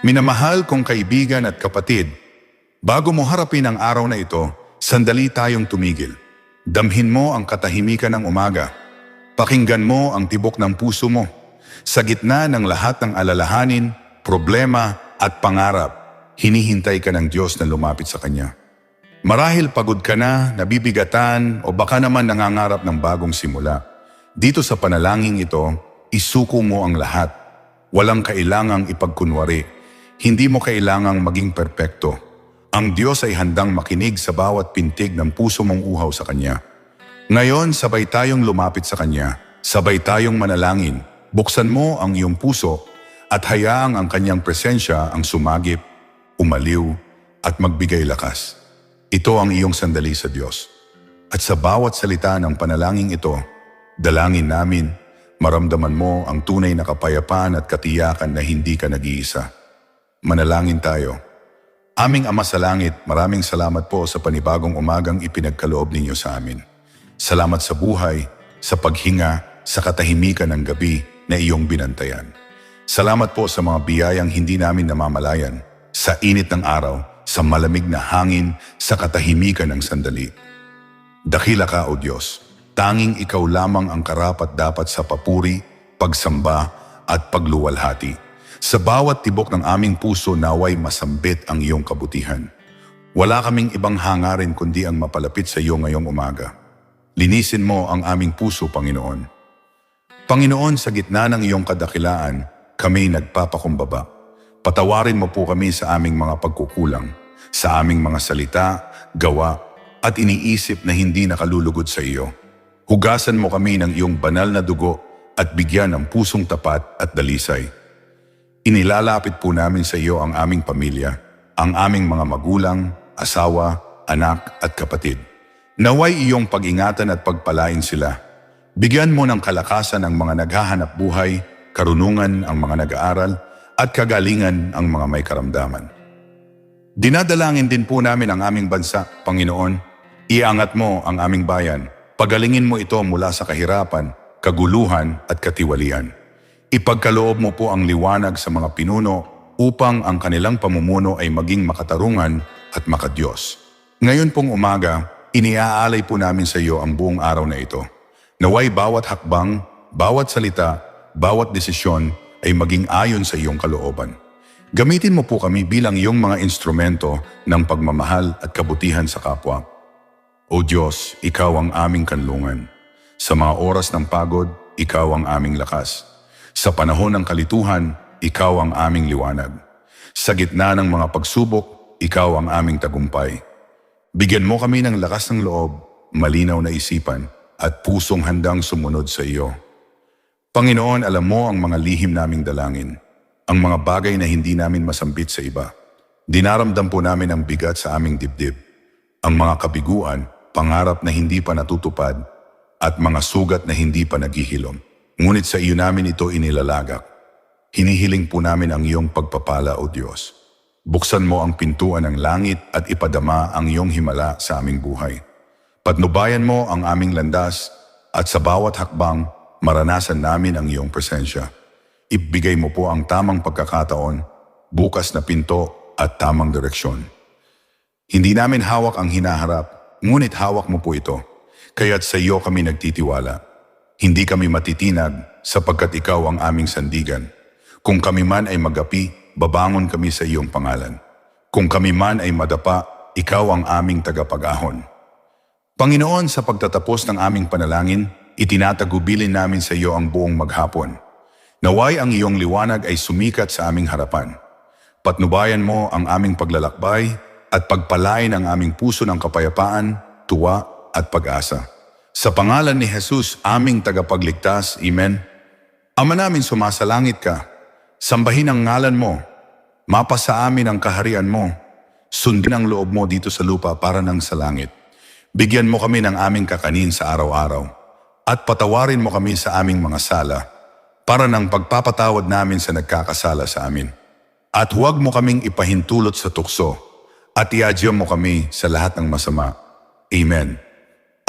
Minamahal kong kaibigan at kapatid, bago mo harapin ang araw na ito, sandali tayong tumigil. Damhin mo ang katahimikan ng umaga. Pakinggan mo ang tibok ng puso mo. Sa gitna ng lahat ng alalahanin, problema at pangarap, hinihintay ka ng Diyos na lumapit sa Kanya. Marahil pagod ka na, nabibigatan o baka naman nangangarap ng bagong simula. Dito sa panalangin ito, isuko mo ang lahat. Walang kailangang ipagkunwari. Hindi mo kailangang maging perpekto. Ang Diyos ay handang makinig sa bawat pintig ng puso mong uhaw sa Kanya. Ngayon, sabay tayong lumapit sa Kanya. Sabay tayong manalangin. Buksan mo ang iyong puso at hayaang ang Kanyang presensya ang sumagip, umaliw at magbigay lakas. Ito ang iyong sandali sa Diyos. At sa bawat salita ng panalangin ito, dalangin namin, maramdaman mo ang tunay na kapayapaan at katiyakan na hindi ka nag-iisa. Manalangin tayo. Aming Ama sa Langit, maraming salamat po sa panibagong umagang ipinagkaloob ninyo sa amin. Salamat sa buhay, sa paghinga, sa katahimikan ng gabi na iyong binantayan. Salamat po sa mga biyayang hindi namin namamalayan, sa init ng araw, sa malamig na hangin, sa katahimikan ng sandali. Dakila ka, O Diyos. Tanging ikaw lamang ang karapat dapat sa papuri, pagsamba at pagluwalhati. Sa bawat tibok ng aming puso naway masambit ang iyong kabutihan. Wala kaming ibang hangarin kundi ang mapalapit sa iyo ngayong umaga. Linisin mo ang aming puso, Panginoon. Panginoon, sa gitna ng iyong kadakilaan, kami nagpapakumbaba. Patawarin mo po kami sa aming mga pagkukulang, sa aming mga salita, gawa, at iniisip na hindi nakalulugod sa iyo. Hugasan mo kami ng iyong banal na dugo at bigyan ng pusong tapat at dalisay. Inilalapit po namin sa iyo ang aming pamilya, ang aming mga magulang, asawa, anak at kapatid. Naway iyong pag-ingatan at pagpalain sila. Bigyan mo ng kalakasan ang mga naghahanap buhay, karunungan ang mga nag-aaral, at kagalingan ang mga may karamdaman. Dinadalangin din po namin ang aming bansa, Panginoon. Iangat mo ang aming bayan. Pagalingin mo ito mula sa kahirapan, kaguluhan at katiwalian. Ipagkaloob mo po ang liwanag sa mga pinuno upang ang kanilang pamumuno ay maging makatarungan at makadiyos. Ngayon pong umaga, iniaalay po namin sa iyo ang buong araw na ito. Naway bawat hakbang, bawat salita, bawat desisyon ay maging ayon sa iyong kalooban. Gamitin mo po kami bilang iyong mga instrumento ng pagmamahal at kabutihan sa kapwa. O Diyos, Ikaw ang aming kanlungan. Sa mga oras ng pagod, Ikaw ang aming lakas. Sa panahon ng kalituhan, Ikaw ang aming liwanag. Sa gitna ng mga pagsubok, Ikaw ang aming tagumpay. Bigyan mo kami ng lakas ng loob, malinaw na isipan, at pusong handang sumunod sa iyo. Panginoon, alam mo ang mga lihim naming dalangin, ang mga bagay na hindi namin masambit sa iba. Dinaramdam po namin ang bigat sa aming dibdib, ang mga kabiguan, pangarap na hindi pa natutupad, at mga sugat na hindi pa naghihilom. Ngunit sa iyo namin ito inilalagak. Hinihiling po namin ang iyong pagpapala, O Diyos. Buksan mo ang pintuan ng langit at ipadama ang iyong himala sa aming buhay. Patnubayan mo ang aming landas at sa bawat hakbang, maranasan namin ang iyong presensya. Ibigay mo po ang tamang pagkakataon, bukas na pinto at tamang direksyon. Hindi namin hawak ang hinaharap, ngunit hawak mo po ito. Kaya't sa iyo kami nagtitiwala. Hindi kami matitinag sapagkat ikaw ang aming sandigan. Kung kami man ay magapi, babangon kami sa iyong pangalan. Kung kami man ay madapa, ikaw ang aming tagapag-ahon. Panginoon, sa pagtatapos ng aming panalangin, itinatagubilin namin sa iyo ang buong maghapon. Naway ang iyong liwanag ay sumikat sa aming harapan. Patnubayan mo ang aming paglalakbay at pagpalain ang aming puso ng kapayapaan, tuwa at pag-asa. Sa pangalan ni Jesus, aming tagapagligtas, Amen. Ama namin sumasalangit ka, sambahin ang ngalan mo, mapasa amin ang kaharian mo, sundin ang loob mo dito sa lupa para nang sa langit. Bigyan mo kami ng aming kakanin sa araw-araw at patawarin mo kami sa aming mga sala para ng pagpapatawad namin sa nagkakasala sa amin. At huwag mo kaming ipahintulot sa tukso at iadyo mo kami sa lahat ng masama. Amen.